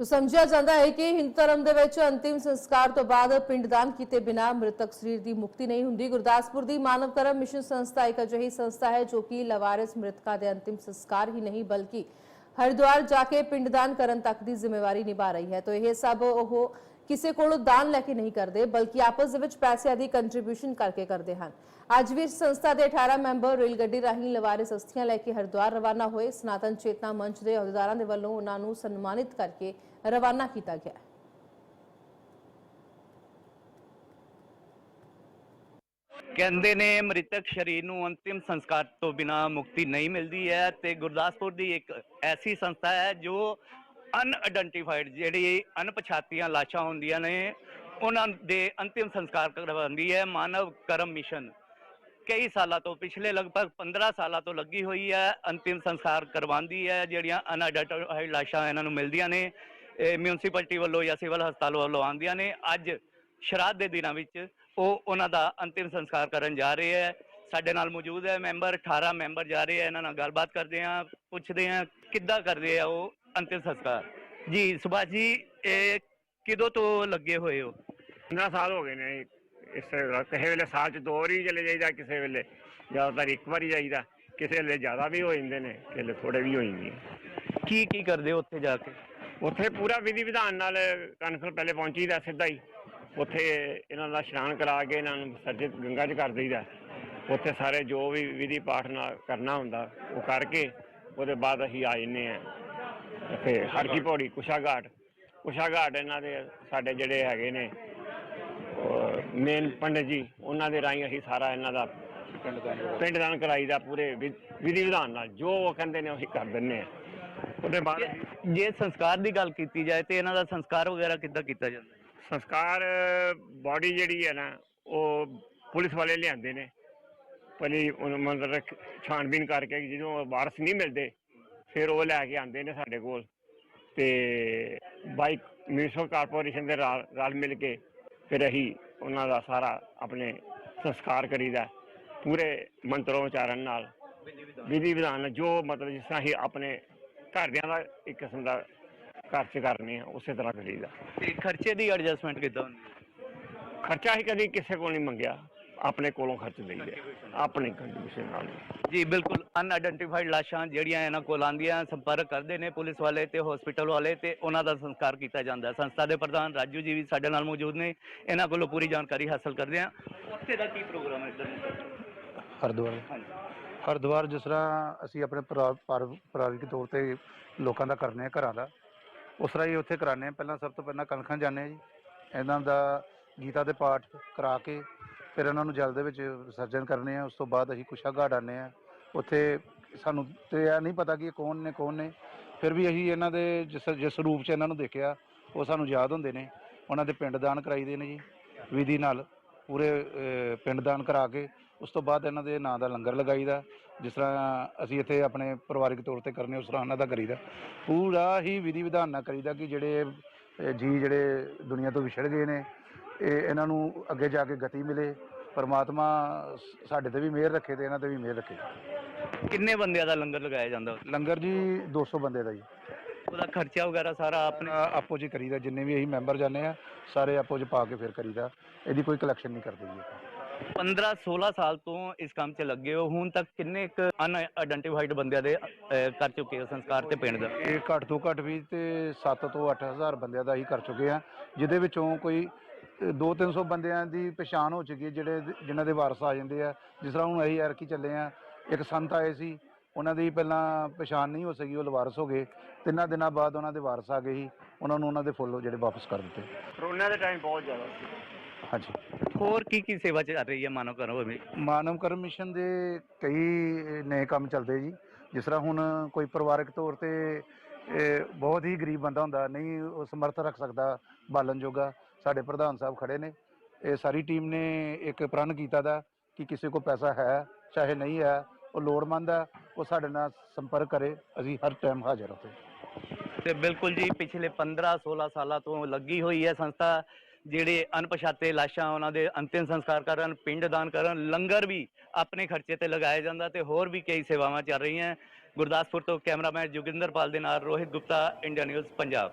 ਤੋ ਸਮਝਿਆ ਜਾਂਦਾ ਹੈ ਕਿ ਹਿੰਦੂ ਧਰਮ ਦੇ ਵਿੱਚ ਅੰਤਿਮ ਸੰਸਕਾਰ ਤੋਂ ਬਾਅਦ ਪਿੰਡਦਾਨ ਕੀਤੇ ਬਿਨਾ ਮ੍ਰਿਤਕ ਸਰੀਰ ਦੀ ਮੁਕਤੀ ਨਹੀਂ ਹੁੰਦੀ। ਗੁਰਦਾਸਪੁਰ ਦੀ ਮਾਨਵ ਕਰਮ ਮਿਸ਼ਨ ਸੰਸਥਾ ਇੱਕ ਅਜਿਹੀ ਸੰਸਥਾ ਹੈ ਜੋ ਕਿ ਲਵਾਰਿਸ ਮ੍ਰਿਤਕਾਂ ਦੇ ਅੰਤਿਮ ਸੰਸਕਾਰ ਹੀ ਨਹੀਂ, ਬਲਕਿ ਹਰਿਦੁਆਰ ਜਾ ਕੇ ਪਿੰਡਦਾਨ ਕਰਨ ਤੱਕ ਦੀ ਜ਼ਿੰਮੇਵਾਰੀ ਨਿਭਾ ਰਹੀ ਹੈ। ਤੋ ਇਹ ਸਭ ਉਹ ਕਿਸੇ ਕੋਲੋਂ ਦਾਨ ਲੈ ਕੇ ਨਹੀਂ ਕਰਦੇ, ਬਲਕਿ ਆਪਸ ਦੇ ਵਿੱਚ ਪੈਸਿਆਂ ਦੀ ਕੰਟਰੀਬਿਊਸ਼ਨ ਕਰਕੇ ਕਰਦੇ ਹਨ। ਅੱਜ ਵੀ ਸੰਸਥਾ ਦੇ 18 ਮੈਂਬਰ ਰੇਲ ਗੱਡੀ ਰਾਹੀਂ ਲਵਾਰਿਸ ਅਸਥੀਆਂ ਲੈ ਕੇ ਹਰਿਦੁਆਰ ਰਵਾਨਾ ਹੋਏ। ਸਨਾਤਨ ਚੇਤਨਾ ਮੰਚ ਦੇ ਅਹੁਦੇਦਾਰਾਂ ਦੇ ਵੱਲੋਂ ਉਹਨਾਂ ਨੂੰ ਸਨਮਾਨਿਤ ਕਰਕੇ ਰਵਾਨਾ ਕੀਤਾ ਗਿਆ ਕਹਿੰਦੇ ਨੇ ਮ੍ਰਿਤਕ ਸਰੀਰ ਨੂੰ ਅੰਤਿਮ ਸੰਸਕਾਰ ਤੋਂ ਬਿਨਾ ਮੁਕਤੀ ਨਹੀਂ ਮਿਲਦੀ ਹੈ ਤੇ ਗੁਰਦਾਸਪੁਰ ਦੀ ਇੱਕ ਐਸੀ ਸੰਸਥਾ ਹੈ ਜੋ ਅਨਆਇਡੈਂਟੀਫਾਈਡ ਜਿਹੜੀ ਅਣਪਛਾਤੀਆਂ ਲਾਸ਼ਾਂ ਹੁੰਦੀਆਂ ਨੇ, ਉਹਨਾਂ ਦੇ ਅੰਤਿਮ ਸੰਸਕਾਰ ਕਰਵਾਉਂਦੀ ਹੈ ਮਾਨਵ ਕਰਮ ਮਿਸ਼ਨ। ਕਈ ਸਾਲਾਂ ਤੋਂ ਪਿਛਲੇ ਲਗਭਗ 15 ਸਾਲਾਂ ਤੋਂ ਲੱਗੀ ਹੋਈ ਹੈ, ਅੰਤਿਮ ਸੰਸਕਾਰ ਕਰਵਾਉਂਦੀ ਹੈ, ਜਿਹੜੀਆਂ ਅਨਆਇਡੈਂਟੀਫਾਈਡ ਲਾਸ਼ਾਂ ਇਹਨਾਂ ਨੂੰ ਮਿਲਦੀਆਂ ਨੇ, ਇਹ ਮਿਊਨਿਸਪੈਲਿਟੀ ਵੱਲੋਂ ਜਾਂ ਸਿਵਲ ਹਸਪਤਾਲ ਵੱਲੋਂ ਆਉਂਦੀਆਂ ਨੇ। ਅੱਜ ਸ਼ਰਾਧ ਦੇ ਦਿਨਾਂ ਵਿੱਚ ਉਹ ਉਹਨਾਂ ਦਾ ਅੰਤਿਮ ਸੰਸਕਾਰ ਕਰਨ ਜਾ ਰਹੇ ਹੈ। ਸਾਡੇ ਨਾਲ ਮੌਜੂਦ ਹੈ ਮੈਂਬਰ 18 ਮੈਂਬਰ ਜਾ ਰਹੇ ਹੈ, ਇਹਨਾਂ ਨਾਲ ਗੱਲਬਾਤ ਕਰਦੇ ਹਾਂ, ਪੁੱਛਦੇ ਹਾਂ ਕਿੱਦਾਂ ਕਰਦੇ ਆ ਉਹ। ਅੰਤਿਮ ਸੰਸਕਾਰ। ਜੀ ਸੁਭਾਸ਼ ਜੀ ਇਹ ਕਿਦੋਂ ਤੋਂ ਲੱਗੇ ਹੋਏ ਹੋ? 15 ਸਾਲ ਹੋ ਗਏ ਨੇ ਇਸ ਕਿਸੇ ਵੇਲੇ ਸਾਲ ਚ ਦੋ ਵਾਰੀ ਚਲੇ ਜਾਈਦਾ ਕਿਸੇ ਵੇਲੇ ਜ਼ਿਆਦਾਤਰ ਇੱਕ ਵਾਰੀ ਜਾਈਦਾ ਕਿਸੇ ਵੇਲੇ ਜ਼ਿਆਦਾ ਵੀ ਹੋ ਜਾਂਦੇ ਨੇ ਕਿਸੇ ਵੇਲੇ ਥੋੜੇ ਵੀ ਹੋ ਜਾਂਦੇ ਨੇ। ਕੀ ਕੀ ਕਰਦੇ ਹੋ ਉੱਥੇ ਜਾ ਕੇ? ਉੱਥੇ ਪੂਰਾ ਵਿਧੀ ਵਿਧਾਨ ਨਾਲ ਕਨਫਰ ਪਹਿਲੇ ਪਹੁੰਚੀਦਾ ਸਿੱਧਾ ਹੀ। ਉੱਥੇ ਇਹਨਾਂ ਦਾ ਇਸ਼ਨਾਨ ਕਰਾ ਕੇ ਇਹਨਾਂ ਨੂੰ ਸਰਜਿਤ ਗੰਗਾ 'ਚ ਕਰ ਦਈਦਾ। ਉੱਥੇ ਸਾਰੇ ਜੋ ਵੀ ਵਿਧੀ ਪਾਠ ਨਾਲ ਕਰਨਾ ਹੁੰਦਾ ਉਹ ਕਰਕੇ ਉਹਦੇ ਬਾਅਦ ਅਸੀਂ ਆ ਜੰਨੇ ਆ ਇੱਥੇ ਹਰਕੀ ਪੌੜੀ ਕੁਸ਼ਾ ਘਾਟ ਕੁਸ਼ਾ ਘਾਟ ਇਹਨਾਂ ਦੇ ਸਾਡੇ ਜਿਹੜੇ ਹੈਗੇ ਨੇ ਮੇਨ ਪੰਡਿਤ ਜੀ ਉਹਨਾਂ ਦੇ ਰਾਹੀਂ ਅਸੀਂ ਸਾਰਾ ਇਹਨਾਂ ਦਾ ਪਿੰਡਦਾਨ ਕਰਾਈਦਾ ਪੂਰੇ ਵਿ- ਵਿਧੀ ਵਿਧਾਨ ਨਾਲ ਜੋ ਉਹ ਕਹਿੰਦੇ ਨੇ ਉਹੀ ਕਰ ਦਿੰਨੇ ਆ ਉਹਦੇ ਬਾਅਦ ਅਸੀਂ ਜੇ ਸੰਸਕਾਰ ਦੀ ਗੱਲ ਕੀਤੀ ਜਾਏ ਤੇ ਇਹਨਾਂ ਦਾ ਸੰਸਕਾਰ ਵਗੈਰਾ ਕਿੱਦਾਂ ਕੀਤਾ ਜਾਂਦਾ? ਸੰਸਕਾਰ ਬਾਡੀ ਜਿਹੜੀ ਹੈ ਨਾ ਉਹ ਪੁਲਿਸ ਵਾਲੇ ਲਿਆਂਦੇ ਨੇ। ਪਹਿਲੀ ਉਹਨੂੰ ਮਤਲਬ ਛਾਣਬੀਨ ਕਰਕੇ ਜਦੋਂ ਵਾਰਸ ਨਹੀਂ ਮਿਲਦੇ ਫਿਰ ਉਹ ਲੈ ਕੇ ਆਉਂਦੇ ਨੇ ਸਾਡੇ ਕੋਲ ਤੇ ਬਾਈਕ ਮਿਊਨਿਸਪਲ ਕਾਰਪੋਰੇਸ਼ਨ ਦੇ ਨਾਲ ਰਲ ਮਿਲ ਕੇ ਫਿਰ ਅਸੀਂ ਉਹਨਾਂ ਦਾ ਸਾਰਾ ਆਪਣੇ ਸੰਸਕਾਰ ਕਰੀਦਾ ਪੂਰੇ ਮੰਤਰੋਂ ਉਚਾਰਨ ਨਾਲ। ਵਿਧੀ ਵਿਧਾਨ ਨਾਲ ਜੋ ਮਤਲਬ ਜਿਸ ਤਰ੍ਹਾਂ ਅਸੀਂ ਆਪਣੇ ਘਰਦਿਆਂ ਦਾ ਇੱਕ ਕਿਸਮ ਦਾ ਘਰ 'ਚ ਕਰਨੇ ਆ ਉਸੇ ਤਰ੍ਹਾਂ ਕਰੀਦਾ। ਤੇ ਖਰਚੇ ਦੀ ਐਡਜਸਟਮੈਂਟ ਕਿੱਦਾਂ ਹੁੰਦੀ ਹੈ? ਖਰਚਾ ਹੀ ਕਦੀ ਕਿਸੇ ਕੋਲ ਨਹੀਂ ਮੰਗਿਆ। ਆਪਣੇ ਕੋਲੋਂ ਖਰਚ ਦੇਈਦੇ ਆਪਣੇ ਕੰਟਰੀਬਿਊਸ਼ਨ ਨਾਲ ਜੀ ਬਿਲਕੁਲ ਅਨਆਇਡੈਂਟੀਫਾਈਡ ਲਾਸ਼ਾਂ ਜਿਹੜੀਆਂ ਇਹਨਾਂ ਕੋਲ ਆਉਂਦੀਆਂ ਸੰਪਰਕ ਕਰਦੇ ਨੇ ਪੁਲਿਸ ਵਾਲੇ ਤੇ ਹਸਪੀਟਲ ਵਾਲੇ ਤੇ ਉਹਨਾਂ ਦਾ ਸੰਸਕਾਰ ਕੀਤਾ ਜਾਂਦਾ ਹੈ। ਸੰਸਥਾ ਦੇ ਪ੍ਰਧਾਨ ਰਾਜੂ ਜੀ ਵੀ ਸਾਡੇ ਨਾਲ ਮੌਜੂਦ ਨੇ। ਇਹਨਾਂ ਕੋਲੋਂ ਪੂਰੀ ਜਾਣਕਾਰੀ ਹਾਸਲ ਕਰਦੇ ਹਾਂ। ਉੱਥੇ ਦਾ ਕੀ ਪ੍ਰੋਗਰਾਮ ਹੈ ਇੱਧਰ? ਹਰਿਦੁਆਰ। ਹਾਂਜੀ। ਹਰਿਦੁਆਰ ਜਿਸ ਤਰ੍ਹਾਂ ਅਸੀਂ ਆਪਣੇ ਪਰਿਵਾ- ਪਰ- ਪਰਿਵਾਰਿਕ ਤੌਰ ਤੇ ਲੋਕਾਂ ਦਾ ਕਰਨੇ ਆ ਘਰਾਂ ਦਾ। ਉਸ ਤਰ੍ਹਾਂ ਹੀ ਉੱਥੇ ਕਰਾਉਂਦੇ ਆ ਪਹਿਲਾਂ ਸਭ ਤੋਂ ਪਹਿਲਾਂ ਕਣਖਾਂ ਜਾਂਦੇ ਆ ਜੀ। ਇਹਨਾਂ ਦਾ ਗੀਤਾ ਦੇ ਪਾਠ ਕਰਾ ਕੇ ਫਿਰ ਇਹਨਾਂ ਨੂੰ ਜਲ ਦੇ ਵਿੱਚ ਵਿਸਰਜਨ ਕਰਨੇ ਆ ਉਸ ਤੋਂ ਬਾਅਦ ਅਸੀਂ ਕੁਸ਼ਾ ਘਾਟ ਆਉਂਦੇ ਆ। ਉੱਥੇ ਸਾਨੂੰ ਤੇ ਇਹ ਨਹੀਂ ਪਤਾ ਕਿ ਇਹ ਕੌਣ ਨੇ ਕੌਣ ਨੇ। ਫਿਰ ਵੀ ਅਸੀਂ ਇਹਨਾਂ ਦੇ ਜਿਸ ਜਿਸ ਰੂਪ 'ਚ ਇਹਨਾਂ ਨੂੰ ਦੇਖਿਆ ਉਹ ਸਾਨੂੰ ਯਾਦ ਹੁੰਦੇ ਨੇ। ਉਹਨਾਂ ਦੇ ਪਿੰਡ ਦਾਨ ਕਰਾਈ ਦੇ ਨੇ ਜੀ ਵਿਧੀ ਨਾਲ। ਪੂਰੇ ਪਿੰਡ ਦਾਨ ਕਰਾ ਕੇ ਉਸ ਤੋਂ ਬਾਅਦ ਇਹਨਾਂ ਦੇ ਨਾਂ ਦਾ ਲੰਗਰ ਲਗਾਈਦਾ ਜਿਸ ਤਰ੍ਹਾਂ ਅਸੀਂ ਇੱਥੇ ਆਪਣੇ ਪਰਿਵਾਰਿਕ ਤੌਰ ਤੇ ਕਰਨੇ ਉਸ ਤਰ੍ਹਾਂ ਇਹਨਾਂ ਦਾ ਕਰੀਦਾ। ਪੂਰਾ ਹੀ ਵਿਧੀ ਵਿਧਾਨ ਨਾਲ ਕਰੀਦਾ ਕਿ ਜਿਹੜੇ ਅਹ, ਜੀ ਜਿਹੜੇ ਦੁਨੀਆ ਤੋਂ ਵਿਛੜ ਗਏ ਨੇ ਇਹ ਇਹਨਾਂ ਨੂੰ ਅੱਗੇ ਜਾ ਕੇ ਗਤੀ ਮਿਲੇ ਪਰਮਾਤਮਾ ਸਾਡੇ ਤੇ ਵੀ ਮਿਹਰ ਰੱਖੇ ਤੇ ਇਹਨਾਂ ਤੇ ਵੀ ਮਿਹਰ ਰੱਖੇ। ਕਿੰਨੇ ਬੰਦਿਆਂ ਦਾ ਲੰਗਰ ਲਗਾਇਆ ਜਾਂਦਾ? ਲੰਗਰ ਜੀ 200 ਬੰਦੇ ਦਾ ਜੀ। ਉਹਦਾ ਖਰਚਾ ਵਗੈਰਾ ਸਾਰਾ ਆਪਣੇ ਆਪੋ ਜੀ ਕਰੀਦਾ ਜਿੰਨੇ ਵੀ ਅਸੀਂ ਮੈਂਬਰ ਜਾਂਦੇ ਆ ਸਾਰੇ ਆਪੋ ਜੀ ਪਾ ਕੇ ਫਿਰ ਕਰੀਦਾ। ਇਹਦੀ ਕੋਈ ਕਲੈਕਸ਼ਨ ਨਹੀਂ ਕਰਦੇ ਜੀ। ਆਪਾਂ 15 16 ਸਾਲ ਤੋਂ ਇਸ ਕੰਮ 'ਚ ਲੱਗੇ ਹੋ ਹੁਣ ਤੱਕ ਕਿੰਨੇ ਇੱਕ ਅਨਆਇਡੈਂਟੀਫਾਈਡ ਬੰਦਿਆਂ ਦੇ ਅਹ, ਕਰ ਚੁੱਕੇ ਹੋ ਸੰਸਕਾਰ ਤੇ ਪਿੰਡ ਦਾ? ਇਹ ਘੱਟ ਤੋਂ ਘੱਟ ਵੀ ਤੇ 7 ਤੋਂ 8000 ਬੰਦਿਆਂ ਦਾ ਹੀ ਕਰ ਚੁੱਕੇ ਆ ਜਿਹਦੇ ਵਿੱਚੋਂ ਕੋਈ 2-300 ਬੰਦਿਆਂ ਦੀ ਪਛਾਣ ਹੋ ਚੁੱਕੀ ਹੈ ਜਿਹੜੇ ਜਿਨ੍ਹਾਂ ਦੇ ਵਾਰਸ ਆ ਜਾਂਦੇ ਆ। ਜਿਸ ਤਰ੍ਹਾਂ ਹੁਣ ਅਸੀਂ ਐਰਕੀ ਚੱਲੇ ਆ ਇੱਕ ਸੰਤ ਆਏ ਸੀ ਉਹਨਾਂ ਦੀ ਪਹਿਲਾਂ ਪਛਾਣ ਨਹੀਂ ਹੋ ਸਕੀ ਉਹ ਲਵਾਰਸ ਹੋ ਗਏ। ਤਿੰਨਾਂ ਦਿਨਾਂ ਬਾਅਦ ਉਹਨਾਂ ਦੇ ਵਾਰਸ ਆ ਗਏ ਸੀ ਉਹਨਾਂ ਨੂੰ ਉਹਨਾਂ ਦੇ ਫੁੱਲ ਜਿਹੜੇ ਵਾਪਸ ਕਰ ਦਿੱਤੇ। ਕਰੋਨਾ ਦੇ ਟਾਈਮ ਬਹੁਤ ਜ਼ਿਆਦਾ ਸੀ। ਹਾਂਜੀ। ਹੋਰ ਕੀ ਕੀ ਸੇਵਾ ਚੱਲ ਰਹੀ ਹੈ ਮਾਨਵ ਕਰੋ ਮਾਨਵ ਕਰਮ ਮਿਸ਼ਨ ਦੇ ਕਈ ਨਏ ਕੰਮ ਚੱਲਦੇ ਜੀ। ਜਿਸ ਤਰ੍ਹਾਂ ਹੁਣ ਕੋਈ ਪਰਿਵਾਰਕ ਤੌਰ ਤੇ ਬਹੁਤ ਹੀ ਗਰੀਬ ਬੰਦਾ ਹੁੰਦਾ ਨਹੀਂ ਉਹ ਸਮਰਥ ਰੱਖ ਸਕਦਾ ਬਾਲਣ ਜੋਗਾ। ਸਾਡੇ ਪ੍ਰਧਾਨ ਸਾਹਿਬ ਖੜੇ ਨੇ। ਇਹ ਸਾਰੀ ਟੀਮ ਨੇ ਇੱਕ ਪ੍ਰਣ ਕੀਤਾ ਦਾ ਕਿ ਕਿਸੇ ਕੋਲ ਪੈਸਾ ਹੈ, ਚਾਹੇ ਨਹੀਂ ਹੈ, ਉਹ ਲੋੜਮੰਦ ਹੈ, ਉਹ ਸਾਡੇ ਨਾਲ ਸੰਪਰਕ ਕਰੇ। ਅਸੀਂ ਹਰ ਟਾਈਮ ਹਾਜ਼ਰ ਹਾਂ ਤੇ ਬਿਲਕੁਲ ਜੀ, ਪਿਛਲੇ 15 16 ਸਾਲਾਂ ਤੋਂ ਲੱਗੀ ਹੋਈ ਹੈ ਸੰਸਥਾ, ਜਿਹੜੇ ਅਣਪਛਾਤੇ ਲਾਸ਼ਾਂ ਉਹਨਾਂ ਦੇ ਅੰਤਿਮ ਸੰਸਕਾਰ ਕਰਨ, ਪਿੰਡ ਦਾਨ ਕਰਨ, ਲੰਗਰ ਵੀ ਆਪਣੇ ਖਰਚੇ ਤੇ ਲਗਾਇਆ ਜਾਂਦਾ ਤੇ ਹੋਰ ਵੀ ਕਈ ਸੇਵਾਵਾਂ ਚੱਲ ਰਹੀਆਂ। ਗੁਰਦਾਸਪੁਰ ਤੋਂ ਕੈਮਰਾਮੈਨ ਜੋਗਿੰਦਰਪਾਲ ਦੇ ਨਾਲ ਰੋਹਿਤ ਗੁਪਤਾ, ਇੰਡੀਆ ਨਿਊਜ਼, ਪੰਜਾਬ।